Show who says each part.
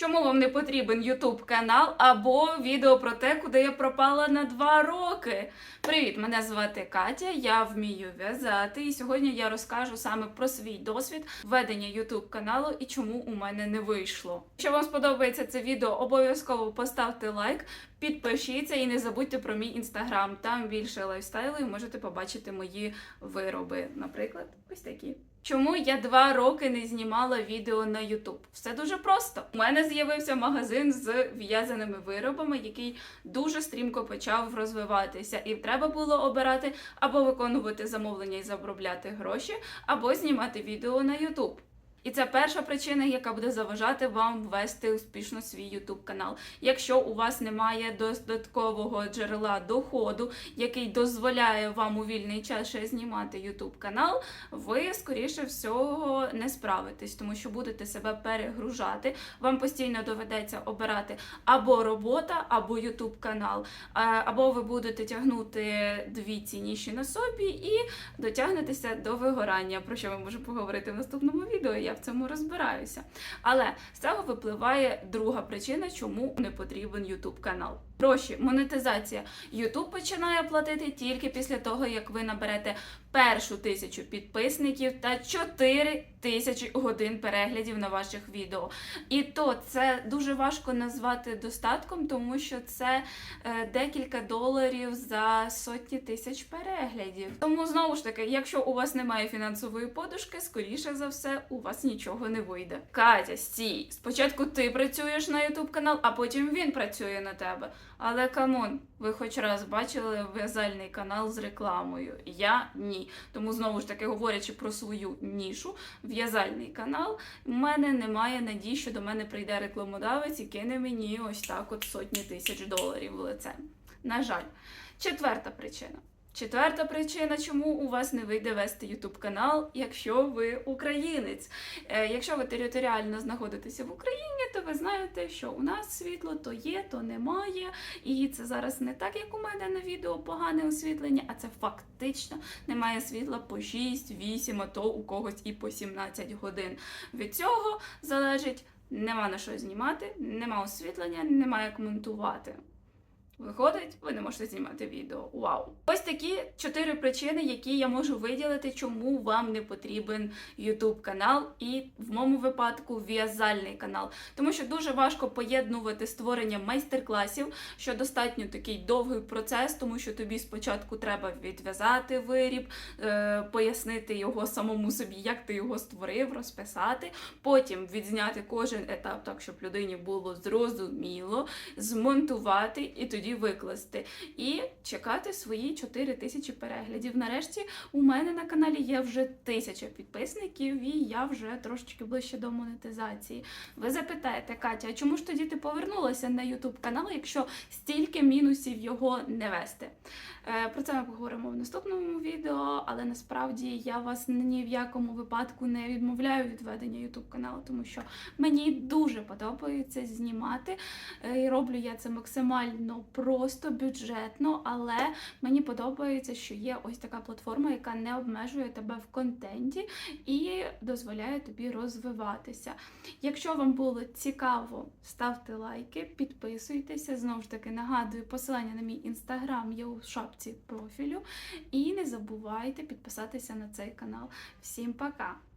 Speaker 1: Чому вам не потрібен YouTube канал або відео про те, куди я пропала на два роки? Привіт, мене звати Катя, я вмію в'язати, і сьогодні я розкажу саме про свій досвід ведення YouTube каналу і чому у мене не вийшло. Якщо вам сподобається це відео, обов'язково поставте лайк, підпишіться і не забудьте про мій інстаграм. Там більше лайфстайлу і можете побачити мої вироби. Наприклад, ось такі. Чому я два роки не знімала відео на YouTube? Все дуже просто. У мене з'явився магазин з в'язаними виробами, який дуже стрімко почав розвиватися, і треба було обирати або виконувати замовлення і заробляти гроші, або знімати відео на YouTube. І це перша причина, яка буде заважати вам вести успішно свій YouTube канал. Якщо у вас немає додаткового джерела доходу, який дозволяє вам у вільний час ще знімати YouTube канал, ви скоріше всього не справитесь, тому що будете себе перегружати. Вам постійно доведеться обирати або робота, або YouTube канал, або ви будете тягнути дві ці ніші на собі і дотягнетеся до вигорання, про що ми можемо поговорити в наступному відео. Я в цьому розбираюся. Але з цього випливає друга причина, чому не потрібен YouTube канал. Гроші, монетизація. YouTube починає платити тільки після того, як ви наберете першу тисячу підписників та 4 тисячі годин переглядів на ваших відео. І то це дуже важко назвати достатком, тому що це е, декілька доларів за сотні тисяч переглядів. Тому знову ж таки, якщо у вас немає фінансової подушки, скоріше за все, у вас нічого не вийде. Катя, стій, спочатку ти працюєш на YouTube канал, а потім він працює на тебе. Але камон, ви хоч раз бачили в'язальний канал з рекламою? Я ні. Тому знову ж таки, говорячи про свою нішу, в'язальний канал, у мене немає надії, що до мене прийде рекламодавець і кине мені ось так от сотні тисяч доларів в лице. На жаль. Четверта причина. Четверта причина, чому у вас не вийде вести YouTube канал, якщо ви українець. Е, якщо ви територіально знаходитеся в Україні, то ви знаєте, що у нас світло то є, то немає. І це зараз не так, як у мене на відео погане освітлення, а це фактично немає світла по 6, 8, а то у когось і по 17 годин. Від цього залежить. Нема на що знімати, нема освітлення, нема як монтувати. Виходить, ви не можете знімати відео. Вау! Ось такі чотири причини, які я можу виділити, чому вам не потрібен YouTube канал, і в моєму випадку в'язальний канал. Тому що дуже важко поєднувати створення майстер-класів, що достатньо такий довгий процес, тому що тобі спочатку треба відв'язати виріб, е, пояснити його самому собі, як ти його створив, розписати. Потім відзняти кожен етап, так щоб людині було зрозуміло, змонтувати і тоді викласти. І чекати свої 4 тисячі переглядів. Нарешті у мене на каналі є вже тисяча підписників, і я вже трошечки ближче до монетизації. Ви запитаєте, Катя, а чому ж тоді ти повернулася на YouTube канал, якщо стільки мінусів його не вести? Е, Про це ми поговоримо в наступному відео, але насправді я вас ні в якому випадку не відмовляю від ведення YouTube каналу, тому що мені дуже подобається знімати. Е, І роблю я це максимально просто, бюджетно, але мені подобається, що є ось така платформа, яка не обмежує тебе в контенті і дозволяє тобі розвиватися. Якщо вам було цікаво, ставте лайки, підписуйтеся. Знову ж таки, нагадую, посилання на мій інстаграм є у шапці профілю. І не забувайте підписатися на цей канал. Всім пока!